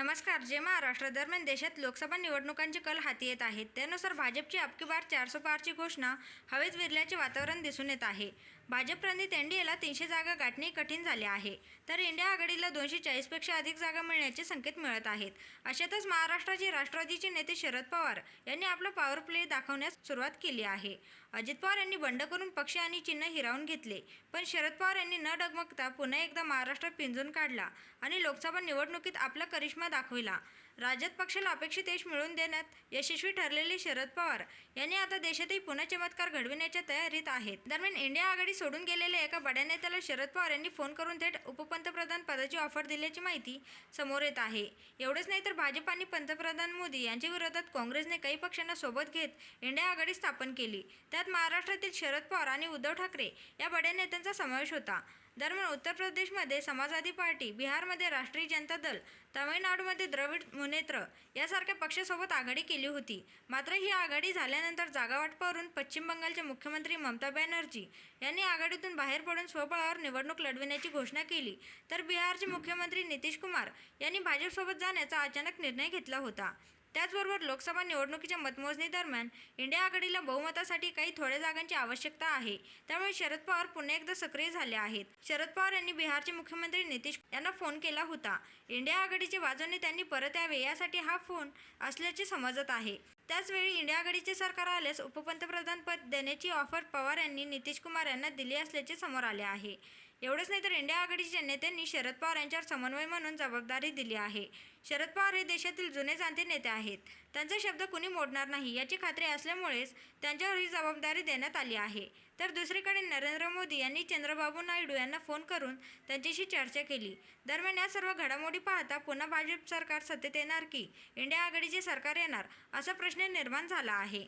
नमस्कार जे महाराष्ट्र दरम्यान देशात लोकसभा निवडणुकांचे कल हाती येत आहेत त्यानुसार भाजपची अबकी बार चारसो पारची घोषणा हवेत विरल्याचे वातावरण दिसून येत आहे. भाजप प्रणित एनडीएला तीनशे जागा गाठणे कठीण झाले आहे तर इंडिया आघाडीला दोनशे चाळीसपेक्षा अधिक जागा मिळण्याचे संकेत मिळत आहेत. अशातच महाराष्ट्राचे राष्ट्रवादीचे नेते शरद पवार यांनी आपलं पॉवर प्ले दाखवण्यास सुरुवात केली आहे. अजित पवार यांनी बंड करून पक्ष आणि चिन्ह हिरावून घेतले पण शरद पवार यांनी न डगमगता पुन्हा एकदा महाराष्ट्रात पिंजून काढला आणि लोकसभा निवडणुकीत आपला करिश्मा दाखविला. राज्यात पक्षाला अपेक्षित यश मिळवून देण्यात यशस्वी ठरलेले शरद पवार यांनी आता देशातही पुन्हा चमत्कार घडविण्याच्या तयारीत आहेत. दरम्यान इंडिया आघाडी सोडून गेलेल्या एका बड्या नेत्याला शरद पवार यांनी फोन करून थेट उपपंतप्रधान पदाची ऑफर दिल्याची माहिती समोर येत आहे. एवढंच नाही तर भाजप आणि पंतप्रधान मोदी यांच्या विरोधात काँग्रेसने काही पक्षांना सोबत घेत इंडिया आघाडी स्थापन केली. त्यात महाराष्ट्रातील शरद पवार आणि उद्धव ठाकरे या बड्या नेत्यांचा समावेश होता. दरम्यान उत्तर प्रदेशमध्ये समाजवादी पार्टी बिहारमध्ये राष्ट्रीय जनता दल तामिळनाडूमध्ये द्रविड मुनेत्र यासारख्या पक्षासोबत आघाडी केली होती. मात्र ही आघाडी झाल्यानंतर जागावाटपावरून पश्चिम बंगालचे मुख्यमंत्री ममता बॅनर्जी यांनी आघाडीतून बाहेर पडून स्वबळावर निवडणूक लढविण्याची घोषणा केली. तर बिहारचे मुख्यमंत्री नितीश कुमार यांनी भाजपसोबत जाण्याचा अचानक निर्णय घेतला होता. त्याचबरोबर लोकसभा निवडणुकीच्या मतमोजणी दरम्यान इंडिया आघाडीला बहुमतासाठी काही थोड्या जागांची आवश्यकता आहे. त्यामुळे शरद पवार पुन्हा एकदा सक्रिय झाले आहेत. शरद पवार यांनी बिहारचे मुख्यमंत्री नितीश यांना फोन केला होता. इंडिया आघाडीचे बाजूने त्यांनी परत यावे यासाठी हा फोन असल्याचे समजत आहे. त्याचवेळी इंडिया आघाडीचे सरकार आल्यास उपपंतप्रधान पद देण्याची ऑफर पवार यांनी नितीश कुमार यांना दिली असल्याचे समोर आले आहे. एवढंच नाही तर इंडिया आघाडीच्या नेत्यांनी शरद पवार यांच्यावर समन्वय म्हणून जबाबदारी दिली आहे. शरद पवार हे देशातील जुने जाणते नेते आहेत. त्यांचा शब्द कुणी मोडणार नाही याची खात्री असल्यामुळेच त्यांच्यावर ही जबाबदारी देण्यात आली आहे. तर दुसरीकडे नरेंद्र मोदी यांनी चंद्रबाबू नायडू यांना फोन करून त्यांच्याशी चर्चा केली. दरम्यान या सर्व घडामोडी पाहता पुन्हा भाजप सरकार सत्तेत येणार की इंडिया आघाडीचे सरकार येणार असा प्रश्न निर्माण झाला आहे.